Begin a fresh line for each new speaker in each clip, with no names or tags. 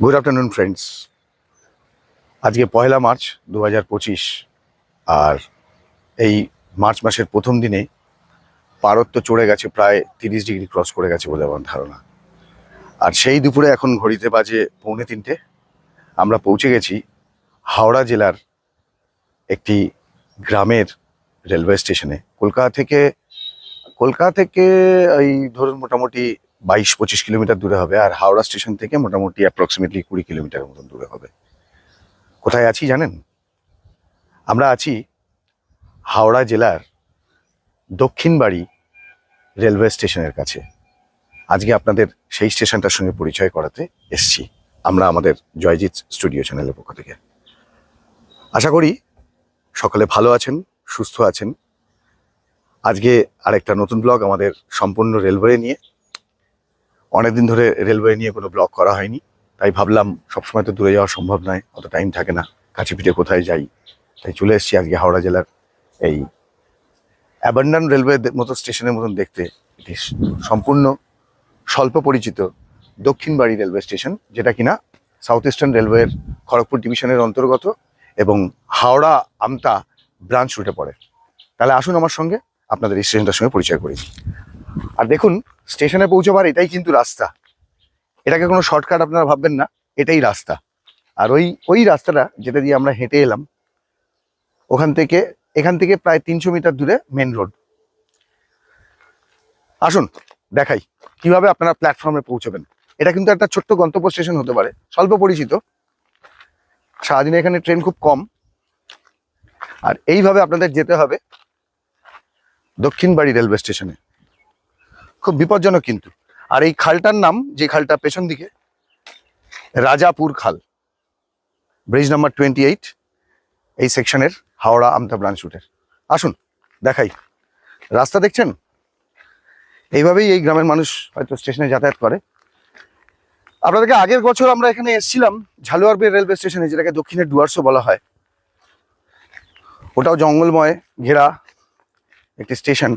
Good afternoon friends আজকে পয়লা March দু হাজার পঁচিশ আর এই মার্চ মাসের প্রথম দিনে পারত্ব চড়ে গেছে প্রায় তিরিশ ডিগ্রি ক্রস করে গেছে বলে আমার ধারণা। আর সেই দুপুরে এখন ঘড়িতে বাজে পৌনে তিনটে। আমরা পৌঁছে গেছি হাওড়া জেলার একটি গ্রামের রেলওয়ে স্টেশনে। কলকাতা থেকে কলকাতা থেকে এই ধরুন মোটামুটি বাইশ পঁচিশ কিলোমিটার দূরে হবে আর হাওড়া স্টেশন থেকে মোটামুটি অ্যাপ্রক্সিমেটলি কুড়ি কিলোমিটারের মতন দূরে হবে। কোথায় আছি জানেন? আমরা আছি হাওড়া জেলার দক্ষিণবাড়ি রেলওয়ে স্টেশনের কাছে। আজকে আপনাদের সেই স্টেশনটার সঙ্গে পরিচয় করাতে এসছি আমরা আমাদের জয়জিৎ স্টুডিও চ্যানেলের পক্ষ থেকে। আশা করি সকলে ভালো আছেন, সুস্থ আছেন। আজকে আরেকটা নতুন ব্লগ আমাদের সম্পূর্ণ রেলওয়ে নিয়ে অনেকদিন ধরে রেলওয়ে নিয়ে কোনো ব্লগ করা হয়নি। তাই ভাবলাম সবসময় তো দূরে যাওয়া সম্ভব নয়, অত টাইম থাকে না, কাছে পিঠে কোথায় যাই। তাই চলে এসেছি আজকে হাওড়া জেলার এই অ্যাবান্ডান রেলওয়ে মতো স্টেশনের মতন দেখতে। এটি সম্পূর্ণ স্বল্প পরিচিত দক্ষিণবাড়ি রেলওয়ে স্টেশন যেটা কিনা সাউথ ইস্টার্ন রেলওয়ের খড়গপুর ডিভিশনের অন্তর্গত এবং হাওড়া আমতা ব্রাঞ্চ রুটে পড়ে। তাহলে আসুন আমার সঙ্গে, আপনাদের এই স্টেশনটার সঙ্গে পরিচয় করি। আর দেখুন স্টেশনে পৌঁছবার এটাই কিন্তু রাস্তা। এটাকে কোনো শর্টকাট আপনারা ভাববেন না, এটাই রাস্তা। আর ওই ওই রাস্তাটা যেটা দিয়ে আমরা হেঁটে এলাম, ওখান থেকে, এখান থেকে প্রায় তিনশো মিটার দূরে মেন রোড আসুন, দেখাই, কীভাবে আপনারা প্ল্যাটফর্মে পৌঁছবেন। এটা কিন্তু একটা ছোট্ট গন্তব্য স্টেশন হতে পারে, স্বল্প পরিচিত। সারাদিনে এখানে ট্রেন খুব কম। আর এইভাবে আপনাদের যেতে হবে দক্ষিণবাড়ি রেলওয়ে স্টেশনে খুব বিপজ্জনক কিন্তু। আর এই খালটার নাম, যে খালটা পেছন দিকে, রাজাপুর খাল। ব্রিজ নাম্বার টোয়েন্টি এইট এই সেকশনের হাওড়া আমতা ব্রাঞ্চ রুটের। আসুন, দেখাই। রাস্তা দেখছেন? এইভাবেই এই গ্রামের মানুষ হয়তো স্টেশনে যাতায়াত করে। আপনাদেরকে আগের বছর আমরা এখানে এসেছিলাম ঝালুয়ারবে রেলওয়ে স্টেশনে, যেটাকে দক্ষিণের ডুয়ার্সও বলা হয়। ওটাও জঙ্গলময় ঘেরা একটি স্টেশন।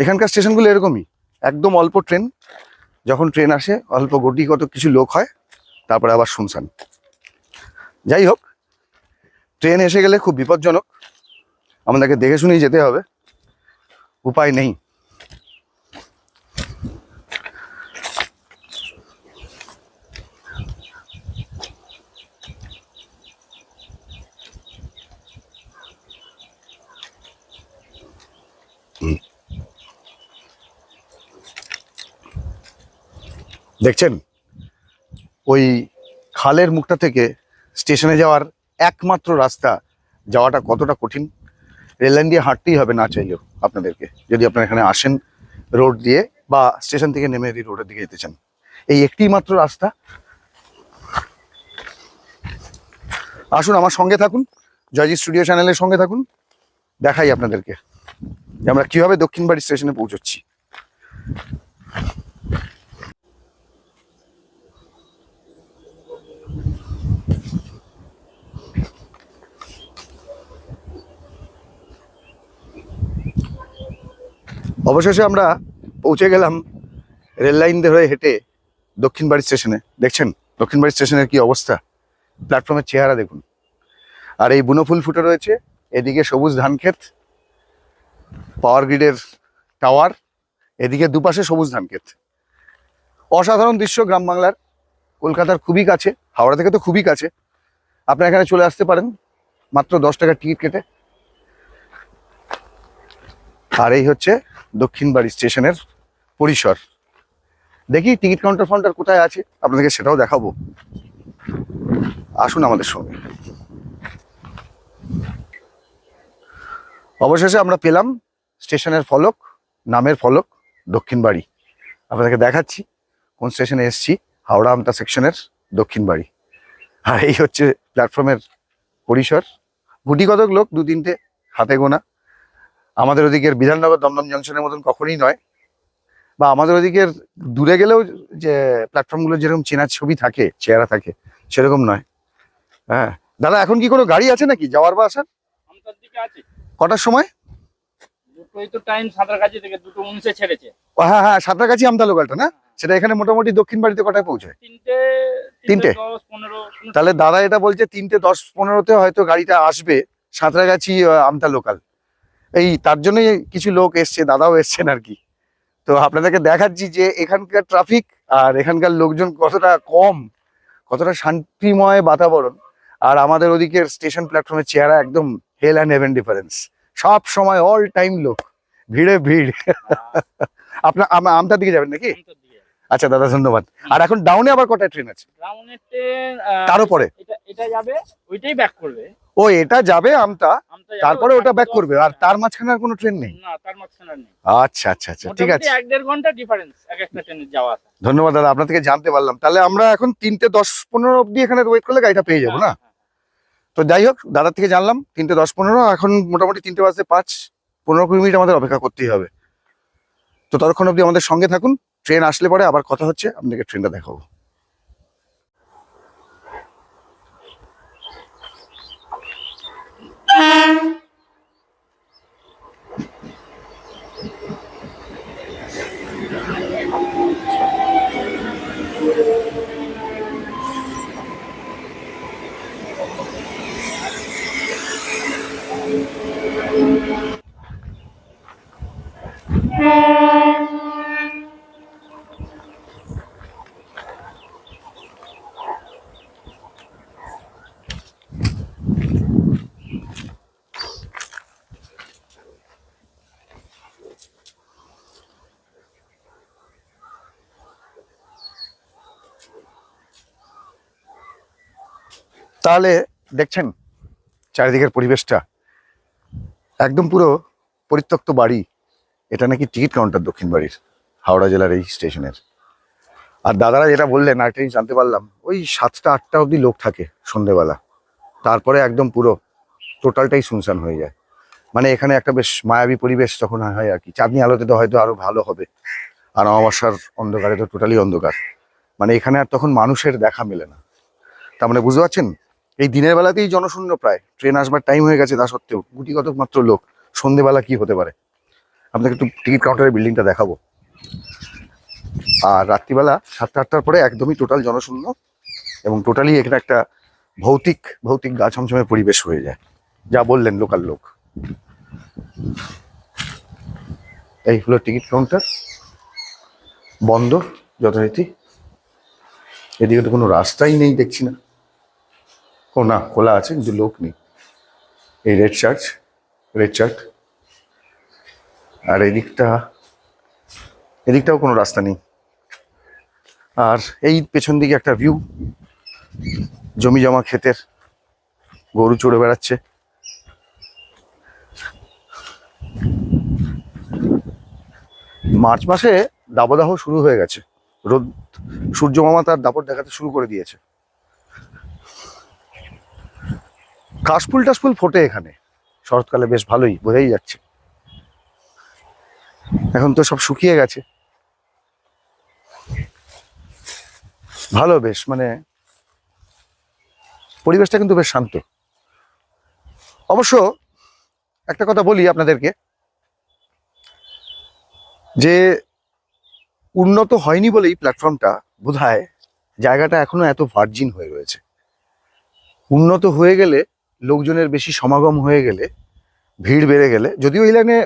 এখানকার স্টেশনগুলো এরকমই। একদম অল্প ট্রেন। যখন ট্রেন আসে, অল্প গতিগত কিছু লোক হয়, তারপরে আবার শুনশান। যাই হোক, ট্রেন এসে গেলে খুব বিপজ্জনক। আমাদেরকে দেখে শুনেই যেতে হবে। উপায় নেই। দেখছেন? ওই খালের মুখটা থেকে স্টেশনে যাওয়ার একমাত্র রাস্তা যাওয়াটা কতটা কঠিন? রেল লাইন দিয়ে হাঁটতেই হবে না চাইলেও আপনাদেরকে। যদি আপনারা এখানে আসেন রোড দিয়ে বা স্টেশন থেকে নেমে যদি রোডের দিকে যেতে চান। এই একটি মাত্র রাস্তা। আসুন আমার সঙ্গে থাকুন। জয়জি স্টুডিও চ্যানেলের সঙ্গে থাকুন। দেখাই আপনাদেরকে আমরা কীভাবে দক্ষিণবাড়ি স্টেশনে পৌঁছচ্ছি। অবশেষে আমরা পৌঁছে গেলাম রেল লাইন ধরে হেঁটে দক্ষিণবাড়ি স্টেশনে। দেখছেন? দক্ষিণবাড়ি স্টেশনের কি অবস্থা? প্ল্যাটফর্মের চেহারা দেখুন। আর এই বুনো ফুল ফুটে রয়েছে। এদিকে সবুজ ধান ক্ষেত পাওয়ার গ্রিডের টাওয়ার এদিকে দুপাশে সবুজ ধান ক্ষেত। অসাধারণ দৃশ্য গ্রাম বাংলার। কলকাতার খুবই কাছে, হাওড়া থেকে তো খুবই কাছে। আপনারা এখানে চলে আসতে পারেন। মাত্র দশ টাকার টিকিট কেটে। আর এই হচ্ছে দক্ষিণবাড়ি স্টেশনের পরিসর। দেখি টিকিট কাউন্টার ফাউন্টার কোথায় আছে? আপনাদেরকে সেটাও দেখাবো। আসুন আমাদের সঙ্গে। অবশেষে আমরা পেলাম স্টেশনের ফলক, নামের ফলক, দক্ষিণবাড়ি। আপনাদেরকে দেখাচ্ছি কোন স্টেশনে এসছি, হাওড়া আমতা সেকশনের দক্ষিণবাড়ি। আর এই হচ্ছে প্ল্যাটফর্মের পরিসর। গুটি কতক লোক, দু তিনটে, হাতে গোনা। আমাদের ওদিকের বিধাননগর দমদম জংশনের মতন কখনই নয়। বা আমাদের ওদিকের দূরে গেলেও যে প্ল্যাটফর্মগুলো যেরকম চেনার ছবি থাকে চেহারা থাকে সেরকম নয়। হ্যাঁ। দাদা এখন কি কোনো গাড়ি আছে নাকি? যাওয়ার বা আসার? কটার সময়? হ্যাঁ হ্যাঁ সাঁতরাগাছি আমতা লোকালটা না? সেটা এখানে মোটামুটি দক্ষিণ বাড়িতে কটায় পৌঁছায়?
তিনটে
তাহলে দাদা এটা বলছে তিনটে দশ পনেরোতে হয়তো গাড়িটা আসবে সাঁতরাগাছি আমতা লোকাল এই তার জন্যই কিছু লোক এসছে দাদাও এসছেন আর কি। তো আপনাদেরকে দেখাচ্ছি যে এখানকার ট্রাফিক আর এখানকার লোকজন কতটা কম কতটা শান্তিময় বাতাবরণ। আর আমাদের ওদিকের স্টেশন প্ল্যাটফর্মের চেহারা একদম হেল অ্যান্ড হেভেন ডিফারেন্স সব সময় অল টাইম লোক ভিড়ে ভিড়। আপনার আম- আমতার দিকে যাবেন নাকি? আচ্ছা দাদা ধন্যবাদ। আর এখন ডাউনে আবার কটা ট্রেন আছে?
রাউন্ডের ট্রেন
তারও পরে?
এটা যাবে ওইটাই ব্যাক করবে।
ও এটা যাবে আমতা তারপরে ওটা ব্যাক করবে আর তার মাঝখানে আর কোনো ট্রেন নেই?
না তার মাঝখানে নেই।
আচ্ছা আচ্ছা আচ্ছা ঠিক আছে।
এক দেড় ঘণ্টা ডিফারেন্স এক একটা ট্রেনের যাওয়া আসা।
ধন্যবাদ দাদা আপনার থেকে জানতে পারলাম। তাহলে আমরা এখন তিনটে দশ পনেরো অব্দি এখানে ওয়েট করলে গাড়িটা পেয়ে যাব না?
হ্যাঁ, হ্যাঁ।
তো যাই হোক দাদার থেকে জানলাম তিনটে দশ পনেরো এখন মোটামুটি তিনটে বাজতে পাঁচ পনেরো কুড়ি মিনিট আমাদের অপেক্ষা করতেই হবে। তো ততক্ষণ অব্দি আমাদের সঙ্গে থাকুন ট্রেন আসলে পরে আবার কথা হচ্ছে আপনাকে ট্রেনটা দেখাবো। Bye. তাহলে দেখছেন চারিদিকের পরিবেশটা। একদম পুরো পরিত্যক্ত বাড়ি। এটা নাকি টিকিট কাউন্টার দক্ষিণ বাড়ির, হাওড়া জেলার এই স্টেশনের। আর দাদারা যেটা বললেন আরেকটা জিনিস জানতে পারলাম, ওই সাতটা, আটটা অবধি লোক থাকে সন্ধেবেলা। তারপরে একদম পুরো টোটালটাই শুনশান হয়ে যায়। মানে এখানে একটা বেশ মায়াবী পরিবেশ তখন হয় আর কি। চাঁদনি আলোতে তো হয়তো আরও ভালো হবে। আর অমাবস্যার অন্ধকারে তো টোটালি অন্ধকার। মানে এখানে আর তখন মানুষের দেখা মেলে না। তার মানে বুঝতে পারছেন? এই দিনের বেলাতেই জনশূন্য প্রায়। ট্রেন আসবার টাইম হয়ে গেছে তা সত্ত্বেও। গুটি মাত্র লোক। সন্ধেবেলা কি হতে পারে? আপনাকে একটু টিকিট কাউন্টারের বিল্ডিংটা দেখাবো। আর রাত্রিবেলা সাতটা, আটটার পরে একদমই টোটাল জনশূন্য এবং টোটালি এখানে একটা ভৌতিক ভৌতিক গা ছমছমে পরিবেশ হয়ে যায়। যা বললেন লোকাল লোক। এই হলো টিকিট কাউন্টার বন্ধ, যথারীতি। এদিকে তো কোনো রাস্তাই নেই, দেখছি না। ও না, খোলা আছে, কিন্তু লোক নেই। এই রেড চার্চ রেড চার্ট আর এদিকটা, এদিকটাও কোনো রাস্তা নেই। আর এই পেছন দিকে একটা ভিউ জমি জমা ক্ষেতের, গরু চড়ে বেড়াচ্ছে। মার্চ মাসে দাবদাহ শুরু হয়ে গেছে। রোদ সূর্য মামা তার দাপট দেখাতে শুরু করে দিয়েছে। কাশফুল টাশফুল ফোটে এখানে। শরৎকালে বেশ ভালোই, বোঝাই যাচ্ছে। এখন তো সব শুকিয়ে গেছে। ভালো বেশ মানে পরিবেশটা কিন্তু বেশ শান্ত। অবশ্য একটা কথা বলি আপনাদেরকে। যে উন্নত হয়নি বলেই প্ল্যাটফর্মটা বোধহয় জায়গাটা এখনও এত ভার্জিন হয়ে রয়েছে। উন্নত হয়ে গেলে লোকজনের বেশি সমাগম হয়ে গেলে, ভিড় বেড়ে গেলে, যদিও এই লাইনে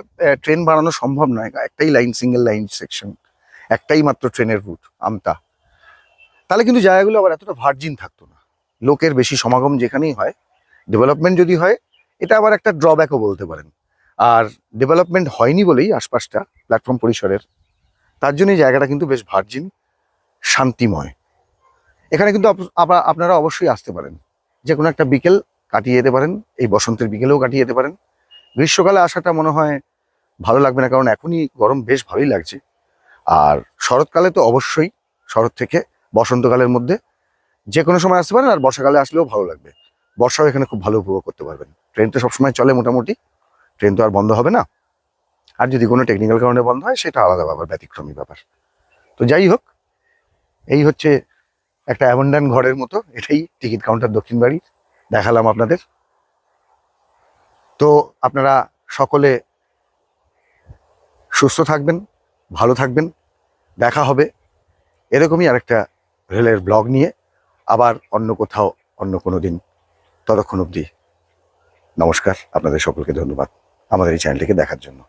ট্রেন বাড়ানো সম্ভব নয়, একটাই লাইন সিঙ্গেল লাইন সেকশন একটাই মাত্র ট্রেনের রুট আমতা। তাহলে কিন্তু জায়গাগুলো আবার এতটা ভার্জিন থাকতো না। লোকের বেশি সমাগম যেখানেই হয় ডেভেলপমেন্ট যদি হয়, এটা আবার একটা ড্রব্যাকও বলতে পারেন। আর ডেভেলপমেন্ট হয়নি বলেই আশপাশটা প্ল্যাটফর্ম পরিসরের, তার জন্য জায়গাটা কিন্তু বেশ ভার্জিন শান্তিময়। এখানে কিন্তু আপনারা অবশ্যই আসতে পারেন। যে কোনো একটা বিকেল কাটিয়ে যেতে পারেন, এই বসন্তের বিকেলেও কাটিয়ে যেতে পারেন। গ্রীষ্মকালে আসাটা মনে হয় ভালো লাগবে না, কারণ এখনই গরম বেশ ভালোই লাগছে। আর শরৎকালে তো অবশ্যই, শরৎ থেকে বসন্তকালের মধ্যে যে কোনো সময় আসতে পারেন, আর বর্ষাকালে আসলেও ভালো লাগবে। বর্ষাও এখানে খুব ভালো উপভোগ করতে পারবেন। ট্রেন তো সবসময় চলে মোটামুটি, ট্রেন তো আর বন্ধ হবে না। আর যদি কোনো টেকনিক্যাল কারণে বন্ধ হয়, সেটা আলাদা ব্যাপার, ব্যতিক্রমী ব্যাপার। তো যাই হোক, এই হচ্ছে একটা অ্যাবন্ডান ঘরের মতো, এটাই টিকিট কাউন্টার দক্ষিণ বাড়ি দেখালাম আপনাদের। তো আপনারা সকলে সুস্থ থাকবেন, ভালো থাকবেন। দেখা হবে এরকমই আরেকটা রেলের ব্লগ নিয়ে, আবার অন্য কোথাও, অন্য কোনো দিন। ততক্ষণ অবধি নমস্কার, আপনাদের সকলকে ধন্যবাদ আমাদের এই চ্যানেলটিকে দেখার জন্য।